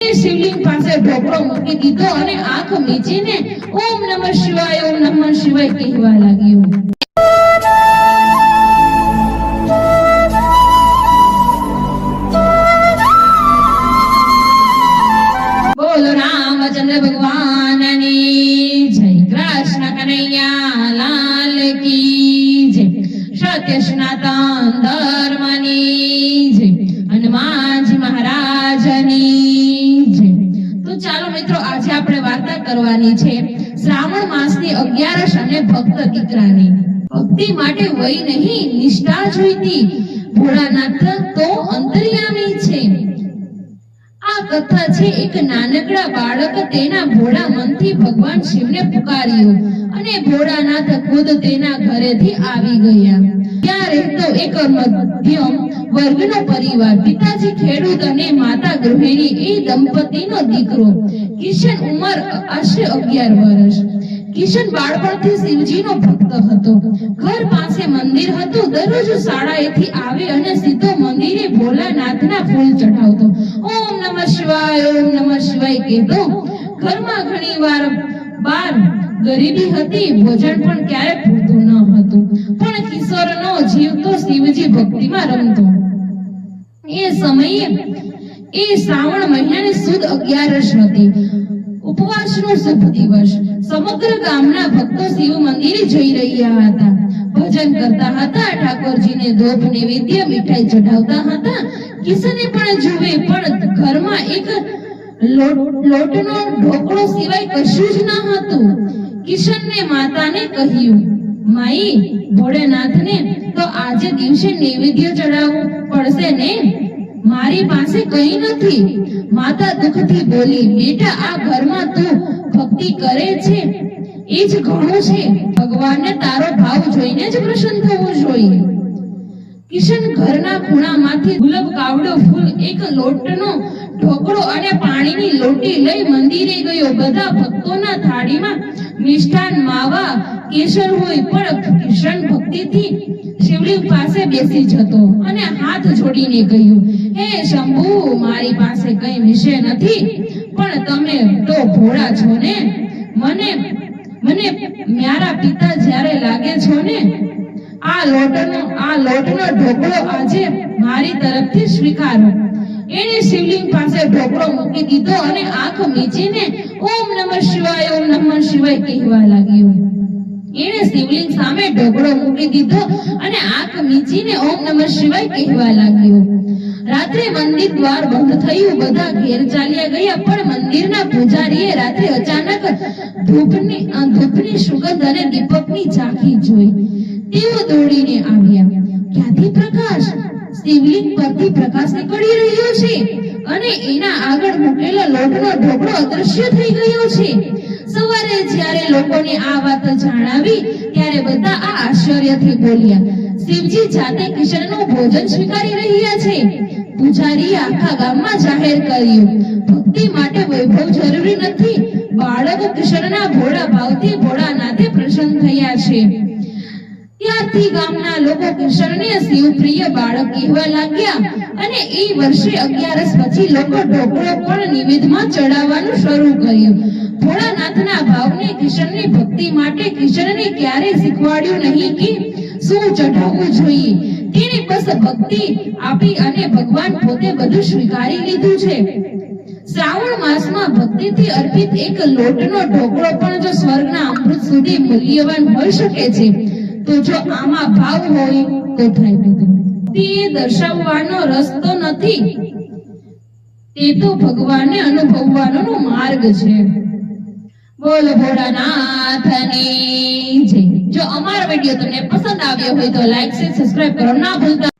શિવલિંગ પાસે ઢોકળો મૂકી દીધો અને આંખ મીચીને ઓમ નમઃ શિવાય, ઓમ નમઃ શિવાય કહેવા લાગ્યો. બોલો રામચંદ્ર ભગવાનની જય. કૃષ્ણ કનૈયા લાલ કી જય. સત્ય સનાતન ધર્મની જય. હનુમાનજી કરવાની છે. શ્રાવણ માસની અગિયારસ અને ભક્ત દીકરાની. ભક્તિ માટે વય નહીં, નિષ્ઠા જોઈતી. ભોળાનાથ તો અંતર્યામી છે. આ કથા છે એક નાનકડા બાળક તેના ભોળા મનથી ભગવાન શિવને પુકાર્યો અને ભોળાનાથ ખુદ તેના ઘરેથી આવી ગયા. ત્યાં રહેતો એક મધ્યમ વર્ગનો પરિવાર, પિતાજી ખેડૂત અને માતા ગૃહિણી, એ દંપતીનો દીકરો કિશન ઉંમર આશરે અગિયાર વર્ષ. કિશન બાળપણથી શિવજીનો ભક્ત હતો. ઘર પાસે મંદિર હતું. દરરોજ શાળાએથી આવે અને સીધો મંદિરે ભોલાનાથના ફૂલ ચઢાવતો. ઓમ નમઃ શિવાય, ઓમ નમઃ શિવાય કહેતો. ઘરમાં ઘણી વાર બાર ગરીબી હતી, ભોજન પણ ક્યારે પૂરતું ન હતું. પણ કિશોરનો જીવ તો શિવજી ભક્તિમાં રમતો. એ સમયે એ શ્રાવણ મહિનાની સુદ અગિયારસ હતી. ઉપવાસનો શુભ દિવસ. સમગ્ર ગામના ભક્તો શિવ મંદિરે જઈ રહ્યા હતા. ભજન કરતા હતા, ઠાકોરજીને ધોપ નૈવેદ્ય મીઠાઈ ચઢાવતા હતા. કિશને પણ જુએ, પણ ઘરમાં એક લોટ- લોટનો ઢોકળો સિવાય કશું જ ન હતું. કિશનને માતાને કહ્યું, માઈ, ભોળેનાથને, તો આજે દિવસે નૈવેદ્ય ચડાવવું પડશે ને? મારી પાસે કઈ નથી. માતા દુઃખથી બોલી, બેટા, આ ઘરમાં તું ભક્તિ કરે છે? એ જ ઘણું છે. ભગવાનને તારો ભાવ જોઈને જ પ્રસન્ન થવું જોઈએ. કિશન ઘરના ખૂણામાંથી ગુલાબ કાવડો ફૂલ એક લોટનો ઢોકળો અને પાણીની લોટી લઈ મંદિરે ગયો. બધા ભક્તોના થાળીમાં મિષ્ટાન માવા, કેસર હોય, પણ કિશન ભક્તિથી શિવલિંગ પાસે બેસી જતો અને હાથ જોડીને કહ્યું હે શંભુ, મારી પાસે કઈ વિષય નથી, પણ તમે તો ભોળા છો ને? મને મને મારા પિતા જ્યારે લાગે છો ને, આ લોટનો આ લોટનો ઢોકળો આજે મારી તરફથી સ્વીકારો. એણે શિવલિંગ પાસે ઢોકળો મૂકી દીધો અને આંખ મીચીને ઓમ નમઃ શિવાય, ઓમ નમઃ શિવાય કહેવા લાગ્યો. એણે શિવલિંગ સામે ઢોકળો મૂકી દીધો અને આંખ મીચીને ઓમ નમઃ શિવાય કહેવા લાગ્યો. રાત્રે મંદિર દ્વાર બંધ થયું, બધા ઘેર ચાલ્યા ગયા, પણ મંદિરના પૂજારીએ રાત્રે અચાનક ધૂપની ધૂપની સુગંધ અને દીપકની ઝાંખી જોઈ. તેઓ દોડીને આવ્યા. ક્યાંથી પ્રકાશ, શિવલિંગ પરથી પ્રકાશ નીકળી રહ્યો છે અને એના આગળ મૂકેલો લોટનો ઢોકળો અદ્રશ્ય થઈ ગયો છે. સવારે જ્યારે લોકોને આ વાત જણાવી, ત્યારે બધા આ આશ્ચર્યથી બોલ્યા, શિવજી જાતે કિશનનું ભોજન સ્વીકારી રહ્યા છે. પૂજારીએ આખા ગામમાં જાહેર કર્યું, ભક્તિ માટે વૈભવ જરૂરી નથી. બાળક કિશનના ભોળા ભાવથી ભોળાનાથે પ્રસન્ન થયા છે. ત્યારથી ગામના લોકો કિશોરને શિવપ્રિય બાળક કહેવા લાગ્યા અને એ વર્ષે અગિયારસ પછી લોકો ઢોકળો પણ નિવેદમાં ચડાવવાનું શરૂ કર્યું. ભોળાનાથના ભાવને કૃષ્ણની ભક્તિ માટે કૃષ્ણને ક્યારે શીખવાડ્યું નહીં કે શું ચઢાવવું જોઈએ? તેણે બસ ભક્તિ આપી અને ભગવાન પોતે બધું સ્વીકારી લીધું છે. શ્રાવણ માસમાં ભક્તિથી અર્પિત એક લોટનો ઢોકળો પણ જો સ્વર્ગના અમૃત સુધી મૂલ્યવાન હોઈ શકે છે. જો આમાં ભાવ હોય તો તે દર્શાવવાનો રસ્તો નથી. તે તો ભગવાનને અનુભવવાનો માર્ગ છે. બોલ ભોળાનાથની. જય. જો અમારો વીડિયો તમને પસંદ આવ્યો હોય તો લાઈક શેર સબસ્ક્રાઇબ કરો ના ભૂલતા.